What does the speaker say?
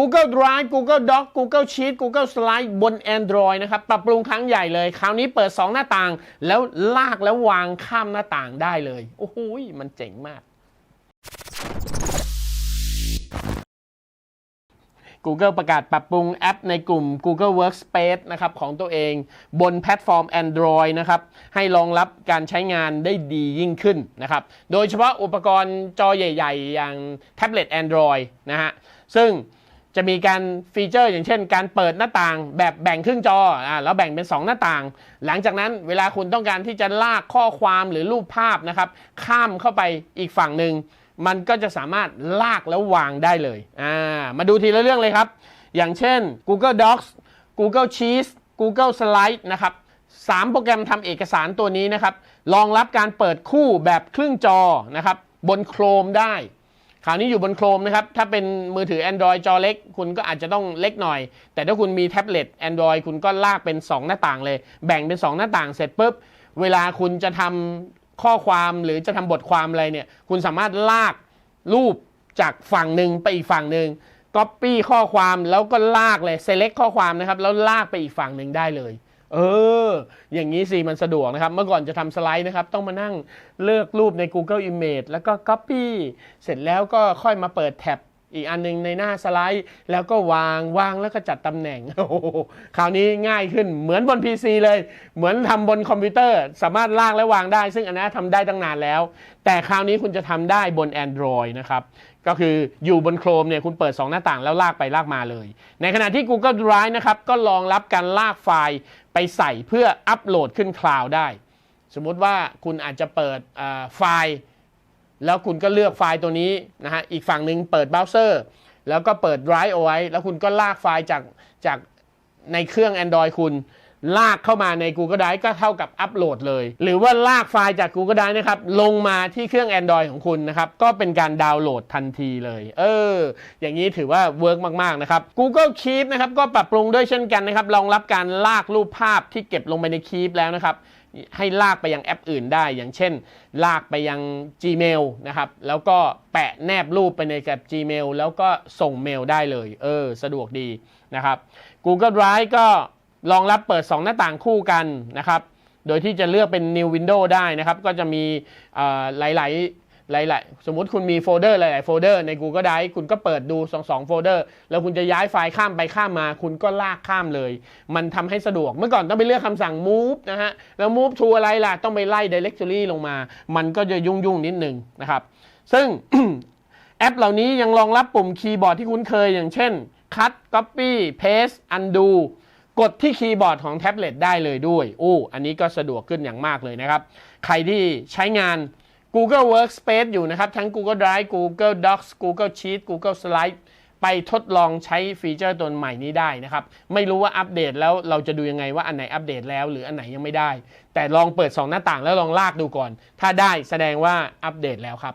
Google Drive Google Doc Google Sheet Google Slide บน Android นะครับ ปรับปรุงครั้งใหญ่เลย คราวนี้เปิด 2 หน้าต่าง แล้วลากแล้ววางข้ามหน้าต่างได้เลย โอ้โหมันเจ๋งมาก Google ประกาศปรับปรุงแอปในกลุ่ม Google Workspace นะครับของตัวเอง บนแพลตฟอร์ม Android นะครับให้รองรับการใช้งานได้ดียิ่งขึ้นนะครับโดยเฉพาะอุปกรณ์จอใหญ่ ๆ อย่างแท็บเล็ต Android นะฮะซึ่ง จะมีการฟีเจอร์ อย่างเช่น การเปิดหน้าต่างแบบแบ่งครึ่งจออ่าแล้วแบ่งเป็น 2 หน้าต่าง หลังจากนั้นเวลาคุณต้องการที่จะลากข้อความหรือรูปภาพนะครับ ข้ามเข้าไปอีกฝั่งหนึ่งมันก็จะสามารถลากแล้ววางได้เลยอ่ามาดูทีละเรื่องเลยครับ อย่างเช่น Google Docs Google Sheets Google Slide นะครับสามโปรแกรมทำเอกสารตัวนี้นะครับรองรับการเปิดคู่แบบครึ่งจอนะครับบน Chrome ได้ คราวนี้อยู่บน Chrome นะครับ ถ้าเป็นมือถือ Android จอเล็ก คุณก็อาจจะต้องเล็กหน่อย แต่ถ้าคุณมีแท็บเล็ต Android คุณก็ลากเป็น 2 หน้าต่างเลย แบ่งเป็น 2 หน้าต่างเสร็จปุ๊บ เวลาคุณจะทำข้อความหรือจะทำบทความอะไรเนี่ย คุณสามารถลากรูปจากฝั่งหนึ่งไปอีกฝั่งหนึ่ง Copy ข้อความแล้วก็ลากเลย Select ข้อความนะครับ แล้วลากไปอีกฝั่งหนึ่งได้เลย เออ อย่างนี้สิมันสะดวกนะครับ เมื่อก่อนจะทำสไลด์นะครับ ต้องมานั่งเลือกรูปใน Google Image แล้วก็ Copy เสร็จแล้วก็ค่อยมาเปิดแท็บ อีกอันหนึงในหน้าสไลด์ แล้วก็วางวางแล้วก็จัดตำแหน่งโอ้คราวนี้ง่ายขึ้นเหมือนบน PC เลย เหมือนทำบนคอมพิวเตอร์ สามารถลากและวางได้ ซึ่งอันนั้ทำได้ตั้งนานแล้ว แต่คราวนี้คุณจะทำได้บน Android นะครับก็คืออยู่บน Chrome เนี่ยคุณเปิด 2 หน้าต่างแล้วลากไปลากมาเลย ในขณะที่ Google Drive นะครับก็รองรับการลากไฟล์ไปใส่เพื่ออัปโหลดขึ้นคลาวด์ได้ สมมติว่าคุณอาจจะเปิดไฟล์ แล้วคุณก็เลือกไฟล์ตัวนี้นะฮะอีกฝั่งหนึ่งเปิดเบราว์เซอร์แล้วก็เปิด Drive เอาไว้ แล้วคุณก็ลากไฟล์จากจากในเครื่อง Android คุณ ลากเข้ามาใน Google Drive ก็เท่ากับอัปโหลดเลย หรือว่าลากไฟล์จาก Google Drive นะครับ ลงมาที่เครื่อง Android ของคุณนะครับ ก็เป็นการดาวน์โหลดทันทีเลย เออ อย่างนี้ถือว่าเวิร์กมาก ๆ นะครับ Google Keep นะครับ ก็ปรับปรุงด้วยเช่นกันนะครับรองรับการลากรูปภาพที่เก็บลงไปใน Keep แล้วนะครับให้ลากไปยังแอปอื่นได้ อย่างเช่น ลากไปยัง Gmail นะครับ แล้วก็แปะแนบรูปไปในกับ Gmail แล้วก็ส่งเมลได้เลย เออ สะดวกดีนะครับ Google Drive ก็รองรับเปิด 2 หน้าต่างคู่กันนะครับ โดยที่จะเลือกเป็น New Window ได้นะครับ ก็จะมีหลาย ๆ หลายๆ สมมติคุณมีโฟลเดอร์หลายๆโฟลเดอร์ใน Google Drive คุณก็เปิดดู 2 2 โฟลเดอร์ แล้วคุณจะย้ายไฟล์ข้ามไปข้ามมา คุณก็ลากข้ามเลย มันทำให้สะดวก เมื่อก่อนต้องไปเลือกคำสั่ง move นะฮะ แล้ว move to อะไรล่ะ ต้องไปไล่ directory ลงมา มันก็จะยุ่งๆ นิดนึงนะครับ ซึ่งแอปเหล่านี้ยังรองรับปุ่มคีย์บอร์ดที่คุ้นเคย อย่างเช่น cut copy paste undo กดที่คีย์บอร์ดของแท็บเล็ตได้เลยด้วย อู้ อันนี้ก็สะดวกขึ้นอย่างมากเลยนะครับ ใครที่ใช้งาน Google Workspace อยู่นะครับ ทั้ง Google Drive Google Docs Google Sheet Google Slide ไปทดลองใช้ฟีเจอร์ตัวใหม่นี้ได้นะครับ ไม่รู้ว่าอัปเดตแล้วเราจะดูยังไงว่าอันไหนอัปเดตแล้วหรืออันไหนยังไม่ได้ แต่ลองเปิด 2 หน้าต่างแล้วลองลากดูก่อน ถ้าได้แสดงว่าอัปเดตแล้วครับ